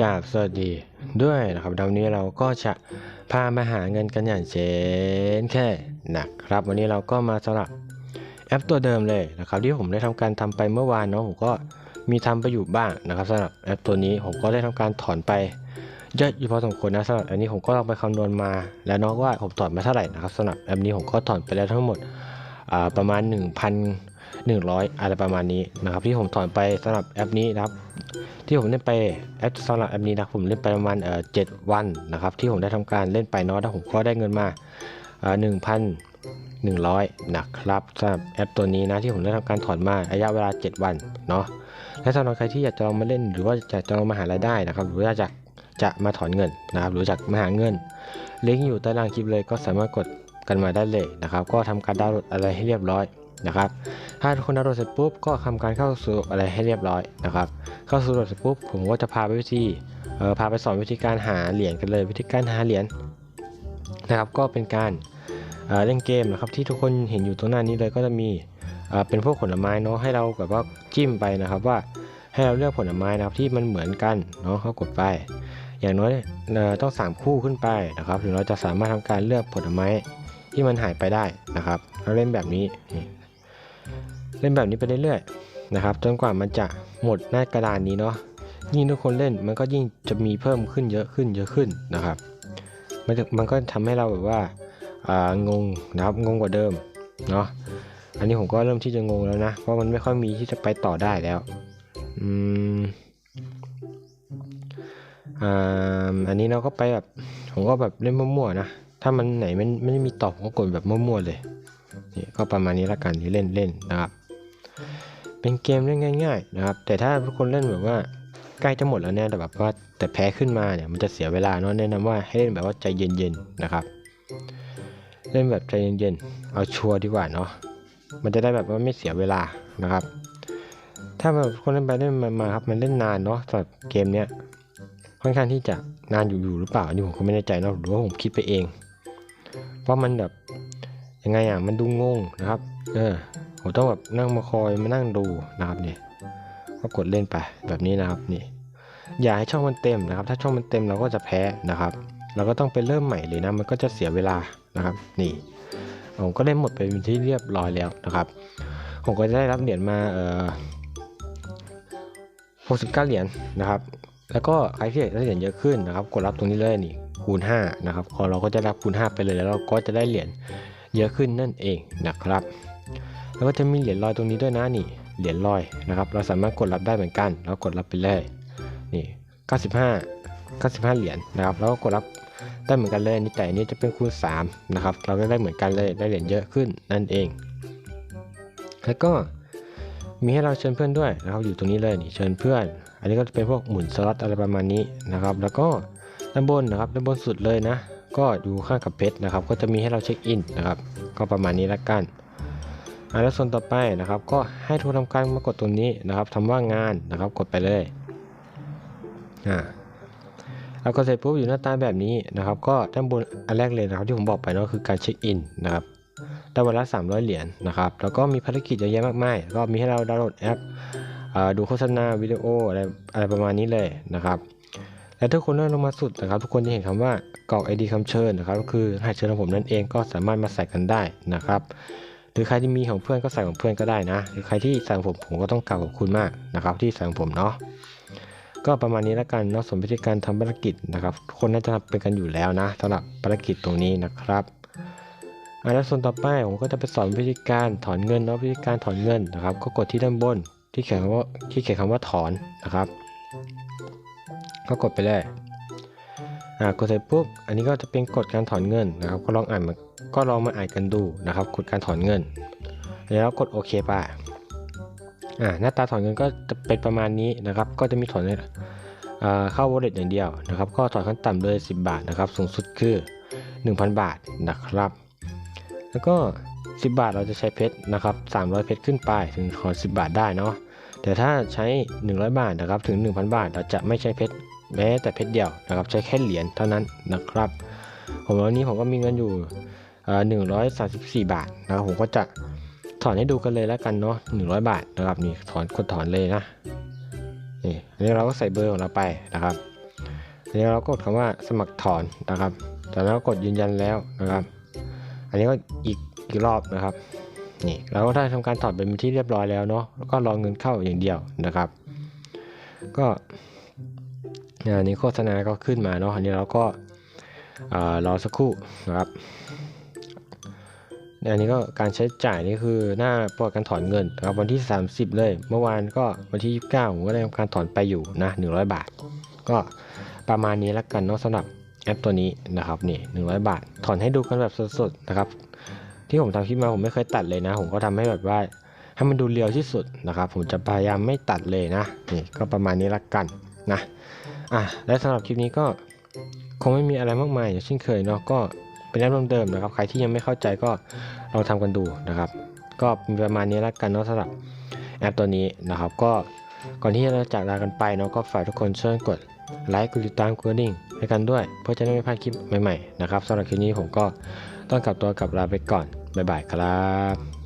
กราบสวัสดีด้วยนะครับวันนี้เราก็จะพามาหาเงินกันอย่างเช่นแค่นะครับ วันนี้เราก็มาสำหรับแอปตัวเดิมเลยนะครับ ที่ผมได้ทำการทำไปเมื่อวานเนาะผมก็มีทำไปอยู่บ้างนะครับสำหรับแอปตัวนี้ผมก็ได้ทำการถอนไปเยอะอยู่พอสมควรนะสำหรับอันนี้ผมก็ลองไปคำนวณมา แล้วเนาะว่าผมถอนมาเท่าไหร่นะครับสำหรับแอปนี้ผมก็ถอนไปแล้วทั้งหมดประมาณ 100 อะไรประมาณนี้นะครับ ที่ผมถอนไปสำหรับแอปนี้นะครับ ที่ผมเล่นไปแอปสำหรับแอปนี้นะผมเล่นไปประมาณเอ่อเจ็ดวันนะครับ ที่ผมได้ทำการเล่นไปเนาะแล้วผมก็ได้เงินมาหนึ่งพันหนึ่งร้อยนะครับสำหรับแอปตัวนี้นะที่ผมได้ทำการถอนมาระยะเวลา 7 วันเนาะและสำหรับใครที่อยากจะลองมาเล่นหรือว่าอยากจะลองมาหารายได้นะครับ หรือว่าอยากจะมาถอนเงินนะครับ หรืออยากมาหาเงินลิงก์อยู่ใต้ล่างคลิปเลยก็สามารถกดกันมาได้เลยนะครับ ก็ทำการดาวน์โหลดอะไรให้เรียบร้อยนะครับ ถ้าทุกคนดาวน์โหลดเสร็จปุ๊บก็ทำการเข้าสู่อะไรให้เรียบร้อยนะครับ เข้าสู่โหลดเสร็จปุ๊บผมก็จะพาไปวิธีเอ่อพาไปสอนวิธีการหาเหรียญกันเลย วิธีการหาเหรียญนะครับ ก็เป็นการเเล่นเกมนะครับที่ทุกคนเห็นอยู่ตรงหน้านี้เลยก็จะมีเเป็นพวกผลไม้เนาะให้เราแบบว่าจิ้มไปนะครับว่าให้เราเลือกผลไม้นะครับที่มันเหมือนกันเนาะเขากดไป อย่างน้อยต้อง 3 คู่ขึ้นไปนะครับถึงเราจะสามารถทำการเลือกผลไม้ที่มันหายไปได้นะครับเราเล่นแบบนี้น เล่นแบบนี้ไปเรื่อยๆนะครับจนกว่ามันจะหมดหน้ากระดานนี้เนาะยิ่งทุกคนเล่นมันก็ยิ่งจะมีเพิ่มขึ้นเยอะขึ้นเยอะขึ้นนะครับ มันมันก็ทำให้เราแบบว่าอ่างงนะครับงงกว่าเดิมเนาะอันนี้ผมก็เริ่มที่จะงงแล้วนะเพราะมันไม่ค่อยมีที่จะไปต่อได้แล้วอืมอ่าอันนี้เราก็ไปแบบผมก็แบบเล่นมั่วๆนะ ถ้ามันไหนมันไม่ได้มีตอบก็กดแบบมั่วๆเลยนี่ก็ประมาณนี้ละกันที่เล่นเล่นนะครับ เป็นเกมเล่นง่าย ๆ นะครับ แต่ถ้าทุกคนเล่นแบบว่าใกล้จะหมดแล้วเนี่ยแต่แบบว่าแต่แพ้ขึ้นมาเนี่ยมันจะเสียเวลาเนาะแนะนำว่าให้เล่นแบบว่าใจเย็นๆนะครับ เล่นแบบใจเย็นๆเอาชัวร์ดีกว่าเนาะมันจะได้แบบว่าไม่เสียเวลานะครับ ถ้าแบบคนเล่นไปเล่นมามาครับมันเล่นนานเนาะสำหรับเกมเนี้ยค่อนข้างที่จะนานอยู่อยู่หรือเปล่าอันนี้ผมก็ไม่แน่ใจเนาะหรือว่าผมคิดไปเอง เพราะมันแบบยังไงอะมันดูงงนะครับ เออผมต้องแบบนั่งมาคอยมานั่งดูนะครับนี่ก็กดเล่นไปแบบนี้นะครับนี่ อย่าให้ช่องมันเต็มนะครับ ถ้าช่องมันเต็มเราก็จะแพ้นะครับ เราก็ต้องไปเริ่มใหม่เลยนะ มันก็จะเสียเวลานะครับ นี่ผมก็เล่นหมดไปเป็นที่เรียบร้อยแล้วนะครับ ผมก็จะได้รับเหรียญมาเอ่อ69เหรียญนะครับ แล้วก็ใครที่อยากได้เหรียญเยอะขึ้นนะครับ กดรับตรงนี้เลยนี่ คูณ5นะครับพอเราก็จะรับคูณ 5 ไปเลยแล้วเราก็จะได้เหรียญเยอะขึ้นนั่นเองนะครับ แล้วก็จะมีเหรียญลอยตรงนี้ด้วยนะนี่เหรียญลอยนะครับ เราสามารถกดรับได้เหมือนกันเรากดรับไปเลยนี่95 95 เหรียญนะครับแล้วก็กดรับได้เหมือนกันเลยนี่แต่นนี้จะเป็นคูณ3นะครับเราก็ได้เหมือนกันเลยได้เหรียญเยอะขึ้นนั่นเอง แล้วก็มีให้เราเชิญเพื่อนด้วยนะครับอยู่ตรงนี้เลยนี่เชิญเพื่อน อันนี้ก็จะเป็นพวกหมุนสล็อตอะไรประมาณนี้นะครับ แล้วก็ ด้านบนนะครับด้านบนสุดเลยนะ ก็อยู่ข้างกับเพชรนะครับ ก็จะมีให้เราเช็คอินนะครับ ก็ประมาณนี้ละกันอ่าแล้วส่วนต่อไปนะครับ ก็ให้ทุกทำการมากดตรงนี้นะครับทำว่างานนะครับ กดไปเลยอ่าแล้วก็เสร็จปุ๊บอยู่หน้าตาแบบนี้นะครับ ก็ด้านบนอันแรกเลยนะครับ ที่ผมบอกไปเนาะคือการเช็คอินนะครับได้วันละ300 เหรียญนะครับ แล้วก็มีภารกิจเยอะแยะมากมาย ก็มีให้เราดาวน์โหลดแอปอ่าดูโฆษณาวิดีโออะไรอะไรประมาณนี้เลยนะครับ และทุกคนเลื่อนลงมาสุดนะครับ ทุกคนจะเห็นคำว่ากรอก ID คำเชิญนะครับก็คือรหัสเชิญของผมนั่นเองก็สามารถมาใส่กันได้นะครับ หรือใครที่มีของเพื่อนก็ใส่ของเพื่อนก็ได้นะ หรือใครที่ใส่ของผมผมก็ต้องกล่าวขอบคุณมากนะครับ ที่ใส่ของผมเนาะก็ประมาณนี้แล้วกันเนาะส่วนวิธีการทำภารกิจนะครับคนน่าจะเป็นกันอยู่แล้วนะสำหรับภารกิจตรงนี้นะครับอะแล้วส่วนต่อไปผมก็จะไปสอนวิธีการถอนเงินเนาะวิธีการถอนเงินนะครับ ก็กดที่ด้านบนที่เขียนคำว่าที่เขียนคำว่าถอนนะครับ ก็กดไปเลยอ่ากดเสร็จปุ๊บอันนี้ก็จะเป็นกฎการถอนเงินนะครับ ก็ลองอ่านมาก็ลองมาอ่านกันดูนะครับกฎการถอนเงิน แล้วกดโอเคไปอ่าหน้าตาถอนเงินก็จะเป็นประมาณนี้นะครับ ก็จะมีถอนเอ่าเข้า wallet อย่างเดียวนะครับ ก็ถอนขั้นต่ำเลย 10 บาทนะครับ สูงสุดคือ 1,000 บาทนะครับ แล้วก็ 10 บาทเราจะใช้เพชรนะครับ 300 เพชรขึ้นไปถึงถอน10 บาทได้เนาะแต่ถ้าใช้ 100 บาทนะครับถึง 1,000 บาท เราจะไม่ใช้เพชร แม้แต่เพชรเดียวนะครับใช้แค่เหรียญเท่านั้นนะครับ ผมวันนี้ผมก็มีเงินอยู่หนึ่งร้อยสาสิบสี่บาทนะครับผมก็จะถอนให้ดูกันเลยแล้วกันเนาะหนึ่งร้อยบาทนะครับนี่ถอนกดถอนเลยนะนี่อันนี้เราก็ใส่เบอร์ของเราไปนะครับทีนี้เรากดคำว่าสมัครถอนนะครับจากนั้นก็กดยืนยันแล้วนะครับ อันนี้ก็อีกอีกรอบนะครับนี่เราก็ได้ทำการถอนเป็นที่เรียบร้อยแล้วเนาะแล้วก็รอเงินเข้าอย่างเดียวนะครับ ก็ อันนี้โฆษณาก็ขึ้นมาเนาะอันนี้เราก็อ่ารอสักครู่นะครับอันนี้ก็การใช้จ่ายนี่คือหน้าปรดการถอนเงินนะครับวันที่ 30 เลย เมื่อวานก็วันที่ 29 ผมก็ได้ทำการถอนไปอยู่นะ100 บาท ก็ประมาณนี้แล้วกันเนาะสำหรับแอปตัวนี้นะครับนี่100 บาท ถอนให้ดูกันแบบสดๆนะครับ ที่ผมทำคลิปมาผมไม่เคยตัดเลยนะ ผมก็ทำให้แบบว่าให้มันดูเรียวที่สุดนะครับ ผมจะพยายามไม่ตัดเลยนะนี่ก็ประมาณนี้ละกัน นะอะและสำหรับคลิปนี้ก็คงไม่มีอะไรมากมายอย่างเช่นเคยเนาะก็เป็นแอปเดิมๆนะครับ ใครที่ยังไม่เข้าใจก็ลองทำกันดูนะครับ ก็มีประมาณนี้ละกันเนาะสำหรับแอปตัวนี้นะครับ ก็ก่อนที่เราจากลากันไปเนาะก็ฝากทุกคนช่วยกดไลค์กดติดตามกดดิ่งให้กันด้วย เพื่อจะได้ไม่พลาดคลิปใหม่ๆนะครับสำหรับคลิปนี้ผมก็ต้องกลับตัวกลับลาไปก่อนบ๊ายบายครับ